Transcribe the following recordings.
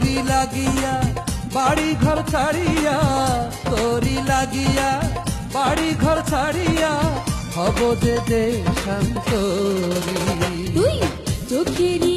তোরি লাগিয়া বাড়ি ঘর ছাড়িয়া, তোরি লাগিয়া বাড়ি ঘর ছাড়িয়া হব যে দেশান্তরি। তুই চোখেরই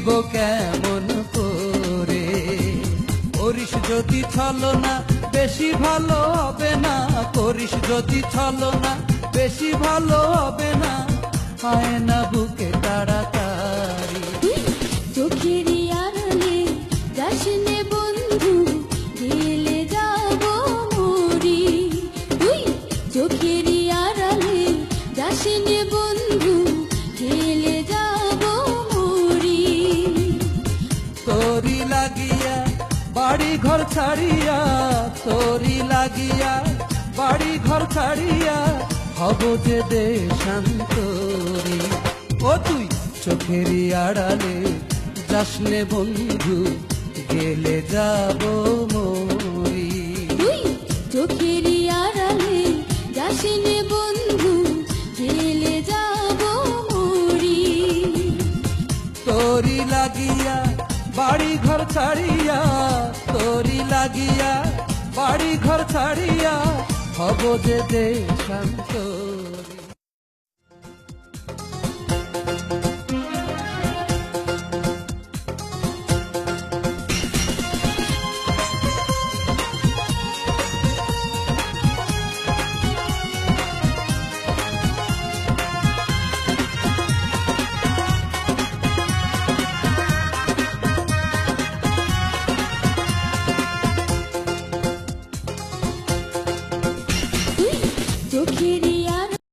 ভুলিব কেমন করে? করিস যদি ছলো না বেশি ভালো হবে না। করিস যদি ছলো না বেশি ভালো হবে না। হয় না বুকে তাড়াতাড়ি। চোখেরই বন্ধু যাব মরি তুই বাড়ি ঘর ছাড়িয়া তোরি লাগিয়া বাড়ি ঘর ছাড়িয়া হব যে দেশান্তরি। ও তুই চোখেরই আড়ালে যাসনে বন্ধু গেলে যাব মরি তুই চোখেরই আড়ালে যাসনে বন্ধু গেলে যাব মরি তোরি লাগিয়া বাড়ি ঘর ছাড়িয়া তোরি লাগিয়া বাড়ি ঘর ছাড়িয়া হব যে দেশান্তরি। তুই চোখেরই